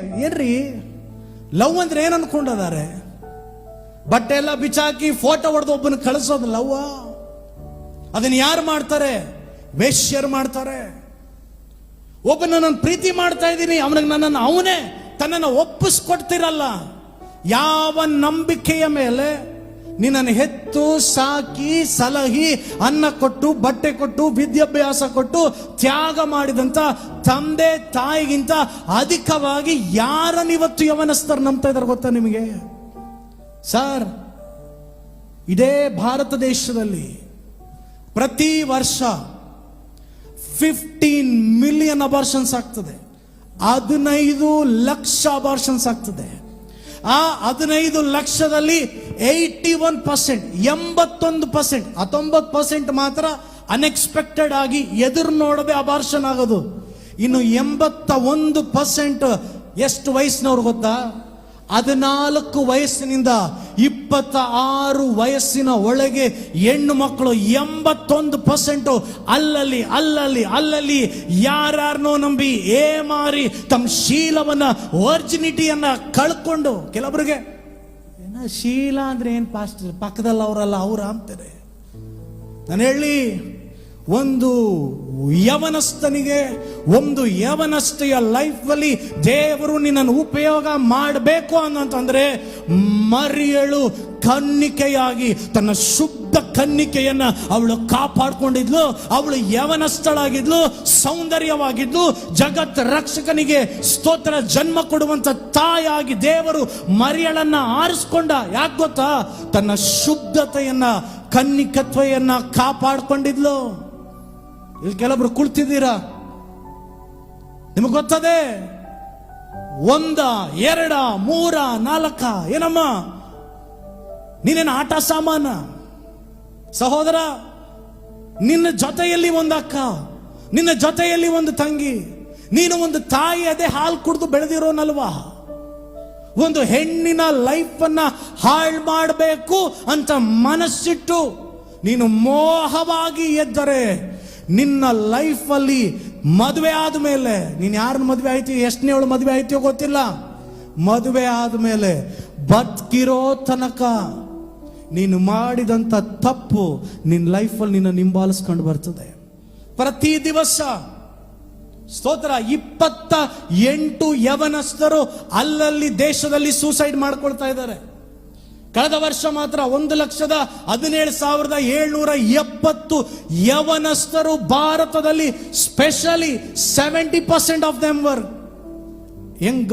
ಏನ್ರಿ? ಲವ್ ಅಂದ್ರೆ ಏನ್ ಅನ್ಕೊಂಡದಾರೆ? ಬಟ್ಟೆ ಎಲ್ಲ ಬಿಚ್ಚಾಕಿ ಫೋಟೋ ಹೊಡೆದು ಒಬ್ಬನ ಕಳಿಸೋದು ಲವ್ವ ಅದನ್ನ ಯಾರು ಮಾಡ್ತಾರೆ? ವೇಶ್ಯರು ಮಾಡ್ತಾರೆ. ಒಬ್ಬನ ನಾನು ಪ್ರೀತಿ ಮಾಡ್ತಾ ಇದ್ದೀನಿ, ಅವನಿಗೆ ನನ್ನನ್ನು ಅವನೇ ತನ್ನನ್ನು ಒಪ್ಪಿಸ್ಕೊಡ್ತಿರಲ್ಲ. ಯಾವ ನಂಬಿಕೆಯ ಮೇಲೆ ನಿನ್ನನ್ನು ಹೆತ್ತು, ಸಾಕಿ, ಸಲಹಿ, ಅನ್ನ ಕೊಟ್ಟು, ಬಟ್ಟೆ ಕೊಟ್ಟು, ವಿದ್ಯಾಭ್ಯಾಸ ಕೊಟ್ಟು, ತ್ಯಾಗ ಮಾಡಿದಂತ ತಂದೆ ತಾಯಿಗಿಂತ ಅಧಿಕವಾಗಿ ಯಾರನ್ನು ಇವತ್ತು ಯವನಸ್ಥರು ನಂಬ್ತಾ ಇದ್ದಾರೆ ಗೊತ್ತಾ ನಿಮಗೆ? ಸರ್, ಇದೇ ಭಾರತ ದೇಶದಲ್ಲಿ ಪ್ರತಿ ವರ್ಷ ಫಿಫ್ಟೀನ್ ಮಿಲಿಯನ್ ಅಬಾರ್ಷನ್ಸ್ ಆಗ್ತದೆ. ಹದಿನೈದು ಲಕ್ಷ ಅಬಾರ್ಷನ್ಸ್ ಆಗ್ತದೆ. ಆ ಹದಿನೈದು ಲಕ್ಷದಲ್ಲಿ ಏಯ್ಟಿ ಒನ್ ಪರ್ಸೆಂಟ್ ಎಂಬತ್ತೊಂದು ಪರ್ಸೆಂಟ್ ಹತ್ತೊಂಬತ್ತು ಪರ್ಸೆಂಟ್ ಮಾತ್ರ ಅನ್ಎಕ್ಸ್ಪೆಕ್ಟೆಡ್ ಆಗಿ ಎದುರು ನೋಡದೆ ಅಬಾರ್ಷನ್ ಆಗೋದು. ಇನ್ನು ಎಂಬತ್ತ ಒಂದು ಪರ್ಸೆಂಟ್ ಎಷ್ಟು ವಯಸ್ಸಿನವ್ರು ಗೊತ್ತಾ? ಹದಿನಾಲ್ಕು ವಯಸ್ಸಿನಿಂದ ಇಪ್ಪತ್ತ ಆರು ವಯಸ್ಸಿನ ಒಳಗೆ ಹೆಣ್ಣು ಮಕ್ಕಳು ಎಂಬತ್ತೊಂದು ಪರ್ಸೆಂಟ್ ಅಲ್ಲಲ್ಲಿ ಅಲ್ಲಲ್ಲಿ ಅಲ್ಲಲ್ಲಿ ಯಾರ್ಯಾರನೋ ನಂಬಿ ಏ ಮಾರಿ ತಮ್ಮ ಶೀಲವನ್ನ ವರ್ಜಿನಿಟಿಯನ್ನು ಕಳ್ಕೊಂಡು, ಕೆಲವರಿಗೆ ಶೀಲ ಅಂದ್ರೆ ಏನು ಪಾಸ್ಟ್ ಪಕ್ಕದಲ್ಲಿ ಅವರಲ್ಲ ಅವ್ರ ಅಂತಾರೆ. ನಾನು ಹೇಳಿ, ಒಂದು ಯವನಸ್ಥನಿಗೆ, ಒಂದು ಯವನಸ್ಥೆಯ ಲೈಫಲ್ಲಿ ದೇವರು ನಿನ್ನನ್ನು ಉಪಯೋಗ ಮಾಡಬೇಕು ಅನ್ನಂತಂದ್ರೆ ಮರಿಯಳು ಕನ್ನಿಕೆಯಾಗಿ, ತನ್ನ ಶುದ್ಧ ಕನ್ನಿಕೆಯನ್ನ ಅವಳು ಕಾಪಾಡ್ಕೊಂಡಿದ್ಲು, ಅವಳು ಯವನಸ್ಥಳಾಗಿದ್ಲು, ಸೌಂದರ್ಯವಾಗಿದ್ಲು, ಜಗತ್ ರಕ್ಷಕನಿಗೆ ಸ್ತೋತ್ರ ಜನ್ಮ ಕೊಡುವಂತ ತಾಯಾಗಿ ದೇವರು ಮರಿಯಳನ್ನ ಆರಿಸ್ಕೊಂಡ. ಯಾಕೆ ಗೊತ್ತಾ? ತನ್ನ ಶುದ್ಧತೆಯನ್ನ, ಕನ್ನಿಕತ್ವೆಯನ್ನ ಕಾಪಾಡ್ಕೊಂಡಿದ್ಲು. ಇಲ್ಲಿ ಕೆಲವರು ಕುಳಿತಿದ್ದೀರಾ? ನಿಮಗೆ ಗೊತ್ತದೆ? ಒಂದ, ಎರಡ, ಮೂರ, ನಾಲ್ಕ, ಏನಮ್ಮ? ನೀನೇನು ಆಟ ಸಾಮಾನ. ಸಹೋದರ, ನಿನ್ನ ಜೊತೆಯಲ್ಲಿ ಒಂದು ಅಕ್ಕ, ನಿನ್ನ ಜೊತೆಯಲ್ಲಿ ಒಂದು ತಂಗಿ, ನೀನು ಒಂದು ತಾಯಿ ಅದೇ ಹಾಲು ಕುಡಿದು ಬೆಳೆದಿರೋನಲ್ವಾ? ಒಂದು ಹೆಣ್ಣಿನ ಲೈಫ್ ಅನ್ನ ಹಾಳು ಮಾಡಬೇಕು ಅಂತ ಮನಸ್ಸಿಟ್ಟು ನೀನು ಮೋಹವಾಗಿ ಎದ್ದರೆ ನಿನ್ನ ಲೈಫ್ ಅಲ್ಲಿ ಮದುವೆ ಆದ್ಮೇಲೆ ನೀನು ಯಾರನ್ನ ಮದುವೆ ಆಯ್ತಿ ಎಷ್ಟನೇ ಅವಳು ಮದುವೆ ಆಯ್ತೀಯೋ ಗೊತ್ತಿಲ್ಲ. ಮದುವೆ ಆದ್ಮೇಲೆ ಬದುಕಿರೋ ತನಕ ನೀನು ಮಾಡಿದಂತ ತಪ್ಪು ನಿನ್ನ ಲೈಫಲ್ಲಿ ನಿನ್ನ ನಿಂಬಾಲಿಸ್ಕೊಂಡು ಬರ್ತದೆ. ಪ್ರತಿ ದಿವಸ ಸ್ತೋತ್ರ, ಇಪ್ಪತ್ತ ಎಂಟು ಯವನಸ್ಥರು ಅಲ್ಲಲ್ಲಿ ದೇಶದಲ್ಲಿ ಸೂಸೈಡ್ ಮಾಡ್ಕೊಳ್ತಾ ಇದ್ದಾರೆ. ಕಳೆದ ವರ್ಷ ಮಾತ್ರ ಒಂದು ಲಕ್ಷದ ಹದಿನೇಳು ಸಾವಿರದ ಏಳ್ನೂರ ಎಪ್ಪತ್ತು ಯವನಸ್ಥರು ಭಾರತದಲ್ಲಿ specially seventy percent of them were young